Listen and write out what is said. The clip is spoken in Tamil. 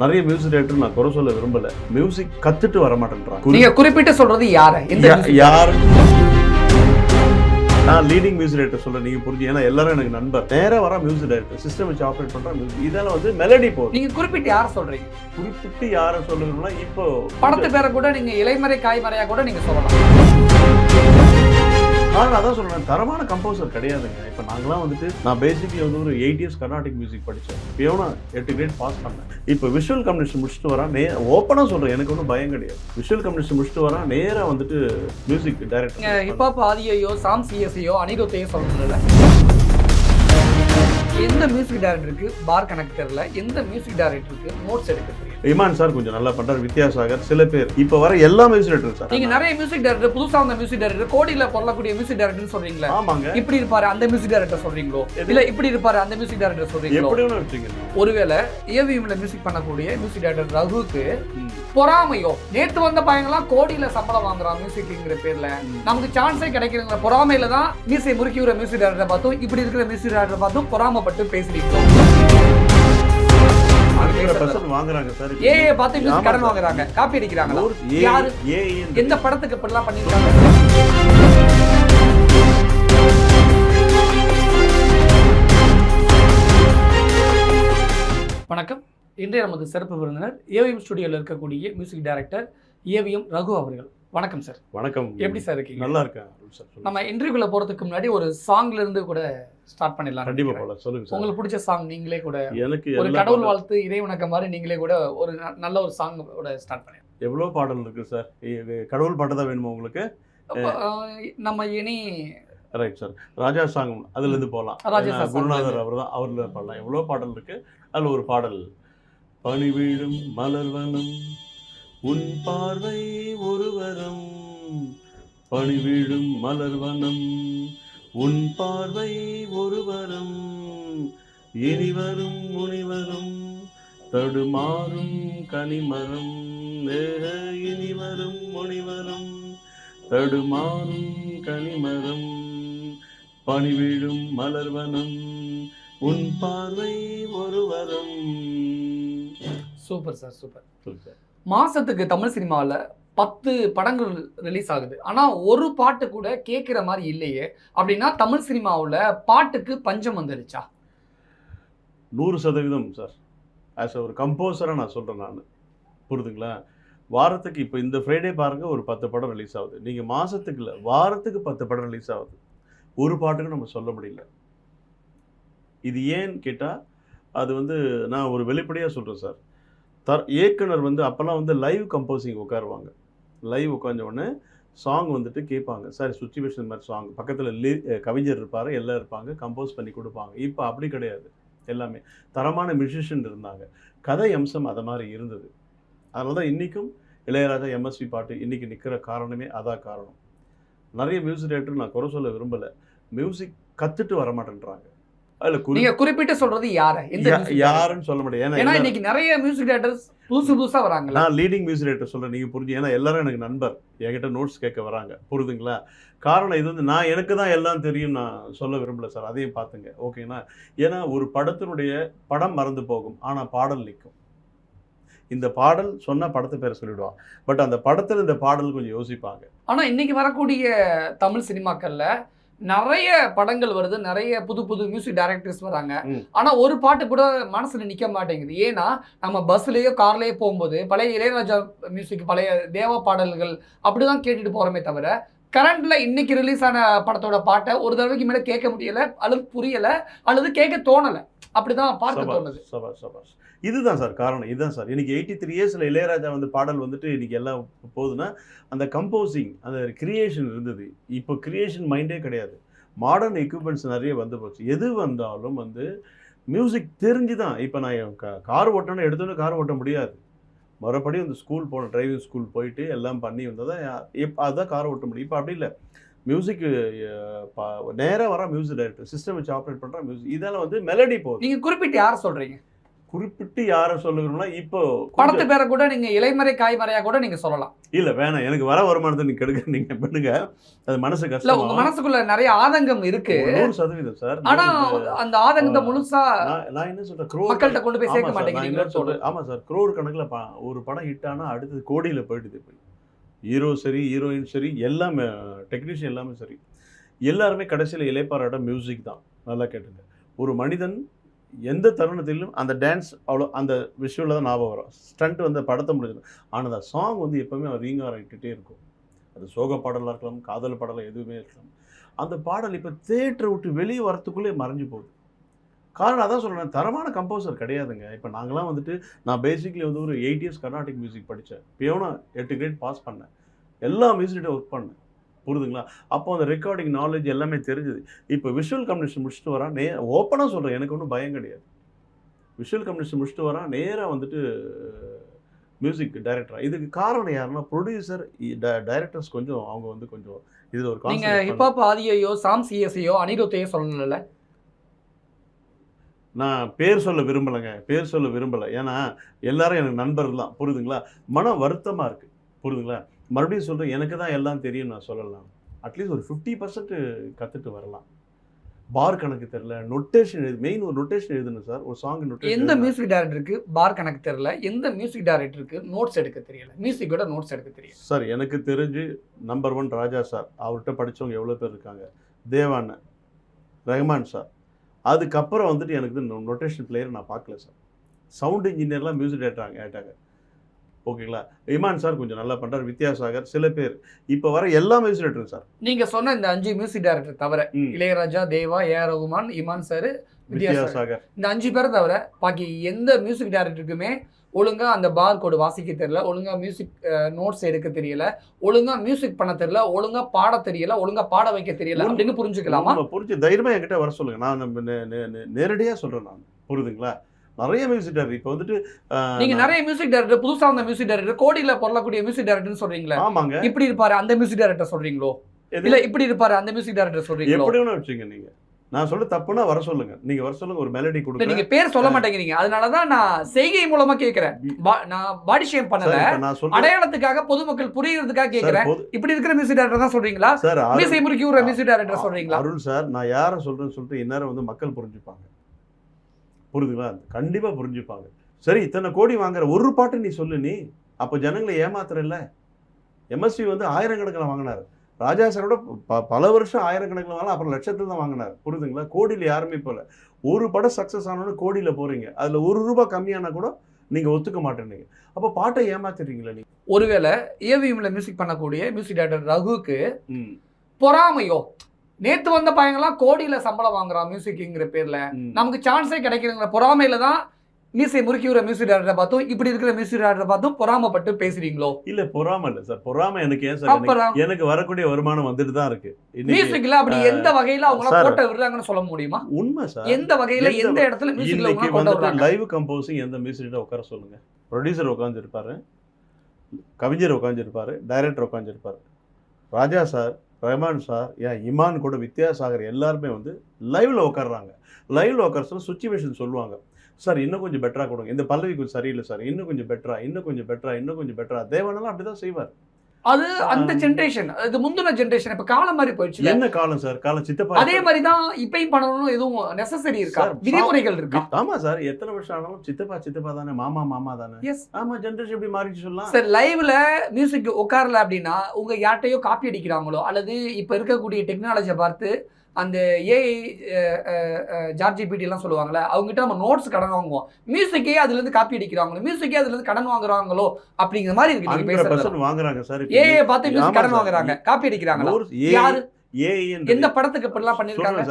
நிறைய மியூசிக் டைரக்டர் நான் குறை சொல்ல விரும்பல. மியூசிக் கத்துட்டு வர மாட்டேன்றாங்க நீங்க குறிப்பிட்டு சொல்றது யார? யார்? நான் லீடிங் மியூசிக் டைரக்டர் சொல்ல நீங்க புரிஞ்சு ஏன்னா எல்லாரும் எனக்கு நண்பர். நேரா வர மியூசிக் டைரக்டர் சிஸ்டம் வச்சு ஆப்ரேட் பண்ற மியூசிக் இதெல்லாம் வந்து மெலடி போகுது. நீங்க குறிப்பிட்டு யார சொல்றீங்க? குறிப்பிட்டு யாரை சொல்லணும்னா இப்போ படத்து பேரை கூட நீங்க இலைமறை காய்மறையா கூட நீங்க சொல்லலாம். நான் அதான் சொல்றேன். தரமான கம்போசர் கிடையாதுங்க. இப்போ நாங்களாம் வந்துட்டு நான் பேசிக்லி வந்து ஒரு எயிட் இயர்ஸ் கர்நாடிக் மியூசிக் படித்தேன் பியோனா எட்டு கிரேட் பாஸ் பண்ணேன். இப்போ விஷுவல் கம்யூனிஸ்ட் முடிச்சுட்டு வரேன். நே ஓப்பனாக சொல்கிறேன் எனக்கு ஒன்றும் பயம் கிடையாது. விஷுவல் கம்யூனிஸ்ட் முடிச்சுட்டு வரேன். நேராக வந்துட்டு மியூசிக் டைரக்டர் ஹிப்ஹாப் ஆதியையோ சாம் சிஎஸ்ஐயோ அனிருத்தையோ சொல்றதுல எந்த மியூசிக் டைரக்டருக்கு பார் கணக்கு தெரியல. எந்த மியூசிக் டைரக்டருக்கு நோட்ஸ் எடுக்க தெரியும் இமான் சார் கொஞ்சம் நல்லா பண்றாரு வித்யாசாகர் சில பேர். இப்போ வர எல்லா மியூசிக் டைரக்டர் சார் நீங்க நிறைய மியூசிக் டைரக்டர் புதுசா வந்த மியூசிக் டைரக்டர் கோடியில பொருளக்கூடிய மியூசிக் டைரக்டர் சொல்றீங்களா. ஆமாங்க. இப்படி இருப்பாரு அந்த மியூசிக் டைரக்டர் சொல்றீங்களோ? இல்ல இப்படி இருப்பாரு அந்த மியூசிக் டைரக்டர் சொல்றீங்களோ? எப்படி வச்சுங்க ஒருவேளை ஏவிஎம்ல மியூசிக் பண்ணக்கூடிய மியூசிக் டைரக்டர் ரகுக்கு பொறாமையோ? நேத்து வந்த பையங்களாம் கோடியில சம்பளம் வாங்குறான் மியூசிக்ங்கிற பேர்ல நமக்கு சான்ஸே கிடைக்கிறங்கிற பொறாமையில தான் மியூசியை முறுக்கி விடுற மியூசிக் டைரக்டர் பார்த்தும் இப்படி இருக்கிற மியூசிக் டைரக்டர் பார்த்தும் பொறாமப்பட்டு பேசுறீங்க பர்சன்ட் வாங்குறாங்க சார். பார்த்து கடன். வாங்குறாங்க. காப்பி அடிக்கிறாங்களா? ஏ யாரு? எந்த படத்துக்கு இப்படிலாம் பண்ணிருக்காங்க வணக்கம். இன்றைய நமது சிறப்பு விருந்தினர் ஏவிஎம் ஸ்டுடியோவில் இருக்கக்கூடிய மியூசிக் டைரக்டர் ஏவிஎம் ரகு அவர்கள். வணக்கம் சார் வணக்கம். எப்படி சார் இருக்கீங்க? நல்லா இருக்கேன் சார். நம்ம இன்டர்வியூக்குள்ள போறதுக்கு முன்னாடி ஒரு சாங்ல இருந்து கூட ஸ்டார்ட் பண்ணிடலாம் கண்டிப்பா. போல சொல்லுங்க சார். உங்களுக்கு பிடிச்ச சாங் நீங்களே கூட எனக்கு ஒரு கடவுள் வாழ்த்து இறைவணக்கம் மாதிரி நீங்களே கூட ஒரு நல்ல ஒரு சாங் கூட ஸ்டார்ட் பண்ணி எவ்வளோ பாடல் இருக்கு சார்? கடவுள் பாட்டு தான் வேணுமா உங்களுக்கு? நம்ம இனி ரைட் சார் ராஜா சாங் அதுல இருந்து போகலாம் குருநாதர் அவர் தான் அவர்ல பாடலாம். எவ்வளோ பாடல் இருக்கு? அதுல ஒரு பாடல். பனி வீழும் மலர்வனம் உன் பார்வை ஒருவரம். பனி வீழும் மலர்வனம் உன் பார்வை ஒருவரம் இனிவரும் முனிவரும் தடுமாறும் கனிமரம் இனிவரும் முனிவரும் தடுமாறும் கனிமரம் பணிவிழும் மலர்வனம் உன் பார்வை ஒருவரம் சூப்பர் சார் சூப்பர். மாசத்துக்கு தமிழ் சினிமாவில் பத்து படங்கள் ரிலீஸ் ஆகுது. ஆனால் ஒரு பாட்டு கூட கேட்குற மாதிரி இல்லையே. அப்படின்னா தமிழ் சினிமாவில் பாட்டுக்கு பஞ்சம் வந்துருச்சா? நூறு சதவீதம் சார் ஆஸ் ஒரு கம்போசராக நான் சொல்கிறேன் நான். புரிதுங்களா? வாரத்துக்கு இப்போ இந்த ஃப்ரைடே பாருங்கள் ஒரு பத்து படம் ரிலீஸ் ஆகுது. நீங்கள் மாதத்துக்கு இல்லை வாரத்துக்கு பத்து படம் ரிலீஸ் ஆகுது. ஒரு பாட்டுக்கு நம்ம சொல்ல முடியல. இது ஏன்னு கேட்டால் அது வந்து நான் ஒரு வெளிப்படையாக சொல்கிறேன் சார் தர் இயக்குனர் வந்து அப்போல்லாம் வந்து லைவ் கம்போசிங் உட்காருவாங்க. லைவ் உட்காந்த உடனே சாங் வந்துட்டு கேட்பாங்க. சார் சுச்சுவேஷன் மாதிரி சாங் பக்கத்தில் லி கவிஞர் இருப்பார் எல்லாம் இருப்பாங்க கம்போஸ் பண்ணி கொடுப்பாங்க. இப்போ அப்படி கிடையாது. எல்லாமே தரமான மியூசிஷியன் இருந்தாங்க. கதை அம்சம் அதை மாதிரி இருந்தது. அதனால தான் இன்றைக்கும் இளையராஜா எம்எஸ்வி பாட்டு இன்றைக்கி நிற்கிற காரணமே அதான் காரணம். நிறைய மியூசிக் டைரக்டர் நான் குறை சொல்ல விரும்பலை. மியூசிக் கற்றுட்டு வர மாட்டேன்றாங்க நீங்க குறிப்பிட்டு சொல்றது யார? யாருன்னு சொல்ல முடியாது. ஏன்னா இன்னைக்கு நிறைய மியூசிக் டைரக்டர்ஸ் புதுசு புதுசா வராங்களா நான் லீடிங் மியூசிக் டைரக்டர் சொல்கிறேன் நீங்கள் புரிஞ்சு ஏன்னா எல்லாரும் எனக்கு நண்பர். என்கிட்ட நோட்ஸ் கேட்க வராங்க. புரியுதுங்களா காரணம் இது வந்து நான் எனக்கு தான் எல்லாம் தெரியும். நான் சொல்ல விரும்பல சார். அதையும் பார்த்துங்க. ஓகேங்களா ஏன்னா ஒரு படத்தினுடைய படம் மறந்து போகும். ஆனால் பாடல் நிற்கும் இந்த பாடல் சொன்னா படத்தை பேரை சொல்லிடுவான் பட் அந்த படத்தில் இந்த பாடல் கொஞ்சம் யோசிப்பாங்க. ஆனா இன்னைக்கு வரக்கூடிய தமிழ் சினிமாக்கள்ல நிறைய படங்கள் வருது நிறைய புது புது மியூசிக் டைரக்டர்ஸ் வராங்க. ம். ஆனா ஒரு பாட்டு கூட மனசுல நிக்க மாட்டேங்குது. ஏன்னா நம்ம பஸ்லயோ கார்லயோ போகும்போது பழைய இளையராஜா மியூசிக் பழைய தேவா பாடல்கள் அப்படிதான் கேட்டுட்டு போறோமே தவிர கரண்ட்ல இன்னைக்கு ரிலீஸ் ஆன படத்தோட பாட்டை ஒரு தடவைக்கு மேல கேட்க முடியல அல்லது புரியல அல்லது கேட்க தோணல. அப்படிதான் பார்க்க சபாஷ், தோணுது. சபாஷ், சபாஷ். இதுதான் சார் காரணம் இதுதான் சார். இன்னைக்கு எயிட்டி த்ரீ இயர்ஸில் இளையராஜா வந்து பாடல் வந்துட்டு இன்னைக்கு எல்லாம் போகுதுன்னா அந்த கம்போசிங் அந்த கிரியேஷன் இருந்தது. இப்போ கிரியேஷன் மைண்டே கிடையாது. மாடர்ன் எக்யூப்மெண்ட்ஸ் நிறைய வந்து போச்சு. எது வந்தாலும் வந்து மியூசிக் தெரிஞ்சு தான் இப்போ நான் கார் ஓட்டணும்னு எடுத்தோன்னே கார் ஓட்ட முடியாது. மறுபடியும் இந்த ஸ்கூல் போன டிரைவிங் ஸ்கூல் போயிட்டு எல்லாம் பண்ணி வந்தால் தான் இப்போ அதுதான் கார் ஓட்ட முடியும். இப்போ அப்படி இல்லை. மியூசிக்கு நேராக வர மியூசிக் டைரக்டர் சிஸ்டம் வச்சு ஆப்ரேட் பண்ணுற மியூசிக் இதெல்லாம் வந்து மெலடி போகுது நீங்க குறிப்பிட்டு யார் சொல்றீங்க? குறிப்பிட்டு யாரை சொல்லுகிறோம்னா இப்போ படத்து பேரை கூட நீங்க இலைமறை காய்மறையா கூட நீங்க சொல்லலாம். இல்ல வேணாம். எனக்கு வர வருமானத்தை நீங்க கெடுக்க நீங்க பண்ணுங்க. அது மனசு கஷ்டம்? உங்க மனசுக்குள்ள நிறைய ஆதங்கம் இருக்கு. நூறு சதவீதம் சார். ஆனா அந்த ஆதங்கத்தை முழுசா நான் என்ன சொல்றேன்? crore மக்கள்கிட்ட கொண்டு போய் சேர்க்க சொல்றேன்? ஆமா சார் குரோர் கணக்குல ஒரு படம் ஹிட் ஆனா அடுத்தது கோடியில போயிடுது ஹீரோ சரி ஹீரோயின் சரி எல்லாமே டெக்னீஷியன் எல்லாமே சரி. எல்லாருமே கடைசியில் இலைப்பாரோட மியூசிக் தான். நல்லா கேட்டுங்க. ஒரு மனிதன் எந்த தருணத்திலும் அந்த டான்ஸ் அவ்வளோ அந்த விஷுவலில் தான் ஞாபகம் வரும். ஸ்டண்ட் வந்து படத்தை முடிஞ்சது. ஆனால் அந்த சாங் வந்து எப்பவுமே ரீங்கார் இட்டுகிட்டே இருக்கும். அது சோக பாடலாக இருக்கலாம் காதல் பாடலாக எதுவுமே இருக்கலாம். அந்த பாடல் இப்போ தேட்டரை விட்டு வெளியே வரத்துக்குள்ளே மறைஞ்சு போகுது. காரணம் அதான் சொல்கிறேன் தரமான கம்போசர் கிடையாதுங்க. இப்போ நாங்களாம் வந்துட்டு நான் பேசிக்லி வந்து ஒரு எயிட் இயர்ஸ் கர்நாடிக் மியூசிக் படித்தேன் பியோனா எட்டு கிரேட் பாஸ் பண்ணேன். எல்லா மியூசிக்கிட்ட ஒர்க் பண்ணேன். புரியுதுங்களா அப்போ அந்த ரெக்கார்டிங் நாலேஜ் எல்லாமே தெரிஞ்சுது. இப்போ விஷுவல் கம்யூனிகேஷன் முடிச்சுட்டு வரான் நே ஓப்பனாக சொல்கிறேன் எனக்கு ஒன்றும் பயம் கிடையாது. விஷுவல் கம்யூனிகேஷன் முடிச்சுட்டு வரான் நேராக வந்துட்டு மியூசிக் டைரக்டர் இதுக்கு காரணம் யாருன்னா ப்ரொடியூசர் டைரக்டர்ஸ் கொஞ்சம் அவங்க வந்து கொஞ்சம் இதில் ஒரு நீங்க concentrate ஹிப்ஹாப் ஆதியையோ சாம் சிஎஸ்ஐயோ அனிருத்தையோ சொல்லல நான் பேர் சொல்ல விரும்பலைங்க. பேர் சொல்ல விரும்பலை. ஏன்னா எல்லாரும் எனக்கு நண்பர்கள் தான். புரியுதுங்களா மன வருத்தமாக இருக்குது புரியுதுங்களா மறுபடியும் சொல்கிறேன் எனக்கு தான் எல்லாம் தெரியும் நான் சொல்லலாம். அட்லீஸ்ட் ஒரு ஃபிஃப்டி பர்சன்ட் கற்றுட்டு வரலாம். பார் கணக்கு தெரில நொட்டேஷன் எழுது மெயின் ஒரு நொட்டேஷன் எழுதணும் சார் ஒரு சாங் எந்த நொட்டேஷன் மியூசிக் டைரக்டருக்கு பார் கணக்கு தெரியல எந்த மியூசிக் டைரக்டருக்கு நோட்ஸ் எடுக்க தெரியல? மியூசிக்கோட நோட்ஸ் எடுக்க தெரியல. சார் எனக்கு தெரிஞ்சு நம்பர் ஒன் ராஜா சார் அவர்கிட்ட படிச்சவங்க எவ்வளோ பேர் இருக்காங்க? தேவாண்ணன் ரஹ்மான் சார் அதுக்கப்புறம் வந்துட்டு எனக்கு நொட்டேஷன் பிளேயர் நான் பார்க்கல சார் சவுண்ட் இன்ஜினியர்லாம் மியூசிக் டேரக்டர் ஆகிட்டாங்க ஓகேங்களா? இமான் சார் கொஞ்சம் நல்லா பண்ணுறாரு வித்யாசாகர் சில பேர். இப்போ வர எல்லா மியூசிக் டேரக்டரும் சார். நீங்க சொன்ன இந்த அஞ்சு மியூசிக் டைரக்டர் தவிர. இளையராஜா தேவா ஏ ரகுமான் இமான் சார் வித்யாசாகர் இந்த அஞ்சு பேரை தவிர பாக்கி எந்த மியூசிக் டைரக்டருக்குமே ஒழுங்கா அந்த பார் கோடு வாசிக்க தெரியல ஒழுங்கா மியூசிக் நோட்ஸ் எடுக்க தெரியல ஒழுங்கா மியூசிக் பண்ண தெரியல ஒழுங்கா பாட தெரியல ஒழுங்கா பாட வைக்க தெரியல அப்படின்னு புரிஞ்சுக்கலாமா? புரிஞ்சு தைரியமா என்கிட்ட வர சொல்லுங்க. நான் நம்ம நே- நே- நே- நேரடியா சொல்றேன் நான். புரியுதுங்களா? நிறைய மியூசிக் டேரக்டர் இப்போ வந்துட்டு நீங்க நிறைய மியூசிக் டைரக்டர் புதுசா வந்த மியூசிக் டைரக்டர் கோடியில பொருளக்கூடிய மியூசிக் டைரக்டர்னு சொல்றீங்களா ஆமாங்க. இப்படி இருப்பாரு அந்த மியூசிக் டைரக்டர் சொல்றீங்களோ? இல்ல இப்படி இருப்பாரு அந்த மியூசிக் டைரக்டர் சொல்றீங்களோ? எப்படி வேணா வச்சுங்க நீங்க. நான் சொல்ல தப்புன்னா வர சொல்லுங்க. நீங்க வர சொல்லுங்க ஒரு மெலடி கொடுங்க நீங்க பேர் சொல்ல மாட்டேங்கிறீங்க. அதனாலதான் நான் செய்கை மூலமா கேக்குறேன். நான் பாடி ஷேம் பண்ணல. அடையாளத்துக்காக பொதுமக்கள் புரியறதுக்காக கேக்குறேன். இப்படி இருக்கிற மியூசிக் டைரக்டர் தான் சொல்றீங்களா? சார் மியூசிக் டைரக்டர் சொல்றீங்களா? அருள் சார் நான் யாரை சொல்றேன்னு சொல்லிட்டு இந்நேரம் வந்து மக்கள் புரிஞ்சுப்பாங்க. புரியுதுங்களா கண்டிப்பா புரிஞ்சுப்பாங்க. சரி இத்தனை கோடி வாங்குற ஒரு பாட்டு நீ சொல்லு நீ. அப்போ ஜனங்களை ஏமாத்துறல்ல? எம்எஸ்வி வந்து ஆயிரக்கணக்கில் வாங்கினார். ராஜா சாரோட ப பல வருஷம் ஆயிரக்கணக்கில் வாங்கலாம் அப்புறம் லட்சத்தில் தான் வாங்கினார். புரியுதுங்களா கோடியில் யாருமே போகல. ஒரு படம் சக்ஸஸ் ஆனோன்னு கோடியில் போறீங்க. அதில் ஒரு ரூபாய் கம்மியானா கூட நீங்கள் ஒத்துக்க மாட்டேன்னீங்க அப்போ பாட்டை ஏமாத்துறீங்களா நீங்க? ஒருவேளை ஏவிஎம்ல மியூசிக் பண்ணக்கூடிய மியூசிக் டைரக்டர் ரகுக்கு பொறாமையோ நேத்து வந்த பையங்களாம் கோடியில சம்பளம் வாங்குறான் மியூசிக்ங்கிற பேர்ல. நமக்கு சான்ஸே கிடைக்கிறங்கிற பொறாமையில தான் மீசை முறுக்கி விடுற மியூசிக் டைரக்டரை பார்த்தும் இப்படி இருக்கிற மியூசிக் டைரக்டரை பார்த்தும் பொறாமப்பட்டு பேசுறீங்களோ? இல்ல பொறாம இல்ல சார். பொறாம எனக்கு ஏன் சார்? எனக்கு- வரக்கூடிய வருமானம் வந்துட்டு தான் இருக்கு. மியூசிக்ல அப்படி எந்த வகையில அவங்க. கோட்டை விடுறாங்கன்னு சொல்ல முடியுமா? உண்மை சார். எந்த வகையில எந்த இடத்துல மியூசிக்ல வந்துட்டு லைவ் கம்போசிங் எந்த மியூசிக்கிட்ட உட்கார சொல்லுங்க. ப்ரொடியூசர் உட்காந்துருப்பாரு கவிஞர் உட்காந்துருப்பாரு டைரக்டர் உட்காந்துருப்பாரு ராஜா சார் ரஹ்மான் சார் ஏன் இமான் கூட வித்யாசாகர் எல்லாருமே வந்து லைவில் உட்கார்றாங்க லைவில் உட்கார சுச்சுவேஷன் சொல்லுவாங்க. சார் இன்னும் கொஞ்சம் பெட்டரா கொடுங்க. இந்த பல்லவி கொஞ்சம் சரியில்லை சார். இன்னும் கொஞ்சம் பெட்டரா இன்னும் கொஞ்சம் பெட்டரா இன்னும் கொஞ்சம் பெட்டரா தேவனெல்லாம் அப்படிதான் செய்வார். அது அந்த. ஜென்ரேஷன் அது முந்தின ஜென்ரேஷன் இப்ப காலம் மாதிரி போயிடுச்சு என்ன காலம் சார்? காலம் சித்தப்பா அதே மாதிரி தான் இப்பயும் பண்ணணும்னு எதுவும் நெசசரி இருக்கா? விதிமுறைகள் இருக்கா? ஆமா சார் எத்தனை வருஷம் ஆனாலும் சித்தப்பா சித்தப்பா தானே மாமா மாமா தானே. எஸ் ஆமா ஜென்ரேஷன் எப்படி மாறிச்சு சொல்லலாம். சார் லைவ்ல மியூசிக் உட்காரல அப்படின்னா உங்க யார்ட்டையோ காப்பி அடிக்கிறாங்களோ அல்லது இப்ப இருக்கக்கூடிய டெக்னாலஜியை பார்த்து அந்த ஏஐ ஜார்ஜி பிடி எல்லாம் சொல்லுவாங்கல்ல அவங்ககிட்ட நம்ம நோட்ஸ் கடன் வாங்குவோம். மியூசிக்கே அதுல இருந்து காப்பி அடிக்கிறாங்களோ மியூசிக்கே அதுல இருந்து கடன் வாங்குறாங்களோ அப்படிங்கிற மாதிரி இருக்கு வாங்குறாங்க சார் ஏஐ பார்த்து மியூசிக் கடன். வாங்குறாங்க காப்பி அடிக்கிறாங்களா? யாரு? எந்த படத்துக்கு இப்படிலாம் பண்ணிருக்காங்க?